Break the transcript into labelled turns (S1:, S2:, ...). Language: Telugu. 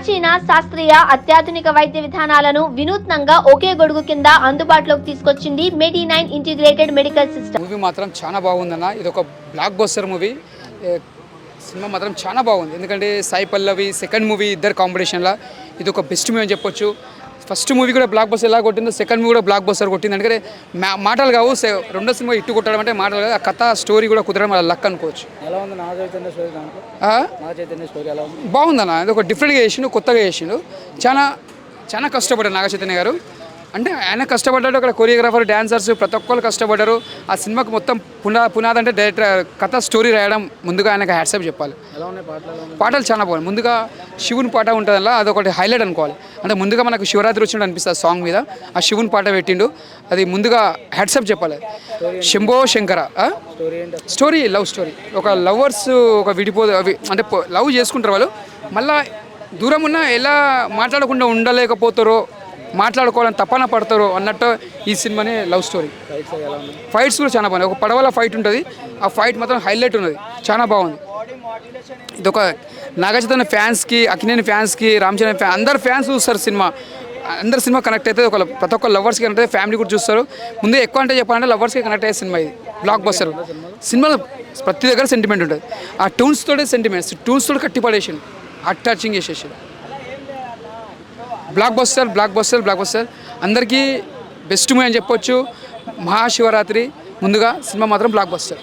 S1: ప్రాచీన శాస్త్రీయ అత్యాధునిక వైద్య విధానాలను వినూత్నంగా ఒకే గొడుగు కింద అందుబాటులోకి తీసుకొచ్చింది medi nine integrated medical system
S2: movie మాత్రం చాలా బాగుందన్న. ఇది ఒక బ్లాక్ బస్టర్ మూవీ సినిమా మాత్రం చాలా బాగుంది. ఎందుకంటే సాయి పల్లవి సెకండ్ మూవీ ఇద్దరు కాంపిటీషన్లో ఇది ఒక బెస్ట్ మూవీ అని చెప్పొచ్చు. ఫస్ట్ మూవీ కూడా బ్లాక్ బస్టర్ ఎలా కొట్టిందో సెకండ్ మూవీ కూడా బ్లాక్ బస్టర్ కొట్టింది. మా- మాటలు కావు సె- రెండో సినిమా ఇట్టు కొట్టడం అంటే మాటలు కాదు ఆ కథ స్టోరీ కూడా కుదరడం వాళ్ళ లక్ అనుకోవచ్చు. బాగుందన్న ఇది ఒక డిఫరెంట్గా చేసిండు కొత్తగా చేసిండు. చాలా చాలా కష్టపడ్డారు నాగ చైతన్య గారు. అంటే ఆయన కష్టపడ్డాడు అక్కడ కొరియోగ్రాఫర్ డాన్సర్స్ ప్రతి ఒక్కరు కష్టపడ్డారు. ఆ సినిమాకి మొత్తం పునా పునాది అంటే డైరెక్టర్ కథ స్టోరీ రాయడం ముందుగా ఆయనకు హ్యాట్సాప్ చెప్పాలి.
S3: పాటలు?
S2: చాలా బాగున్నాయి. ముందుగా శివుని పాట ఉంటుంది అలా అదొకటి హైలైట్ అనుకోవాలి. అంటే ముందుగా మనకు శివరాత్రి వచ్చినట్టు అనిపిస్తుంది సాంగ్ మీద. ఆ శివుని పాట పెట్టిండు. అది ముందుగా హ్యాట్సాప్ చెప్పాలి. Shambho Shankara?
S3: Story
S2: love story. ఒక లవర్స్ ఒక విడిపో అవి అంటే లవ్ చేసుకుంటారు వాళ్ళు. మళ్ళా దూరం ఉన్న ఎలా మాట్లాడకుండా ఉండలేకపోతారో మాట్లాడుకోవాలని తపన పడతారు అన్నట్టు ఈ సినిమాని లవ్ స్టోరీ.
S3: ఫైట్స్
S2: కూడా చాలా బాగున్నాయి. ఒక పడవల ఫైట్ ఉంటుంది. ఆ ఫైట్ మాత్రం హైలైట్ ఉన్నది. చాలా బాగుంది. ఇది ఒక నాగచైతన్య ఫ్యాన్స్కి అక్కినేని ఫ్యాన్స్కి రామ్ చరణ్ ఫ్యాన్ అందరు ఫ్యాన్స్ చూస్తారు సినిమా. అందరు సినిమా కనెక్ట్ అయితే ఒక ప్రతి ఒక్క లవర్స్కి కనెక్ట్ అయితే ఫ్యామిలీ కూడా చూస్తారు. ముందు ఎక్కువ అంటే చెప్పాలంటే లవర్స్కి కనెక్ట్ అయ్యే సినిమా ఇది. బ్లాక్ బస్టర్ సినిమాలో ప్రతి దగ్గర సెంటిమెంట్ ఉంటుంది. ఆ ట్యూన్స్ తోటే సెంటిమెంట్స్ ట్యూన్స్ తోటి కట్టి పడేసిండు. Heart touching blockbuster blockbuster blockbuster అందరికీ బెస్ట్ మూవీ అని చెప్పొచ్చు. మహాశివరాత్రి. ముందుగా సినిమా మాత్రం బ్లాక్ బస్టర్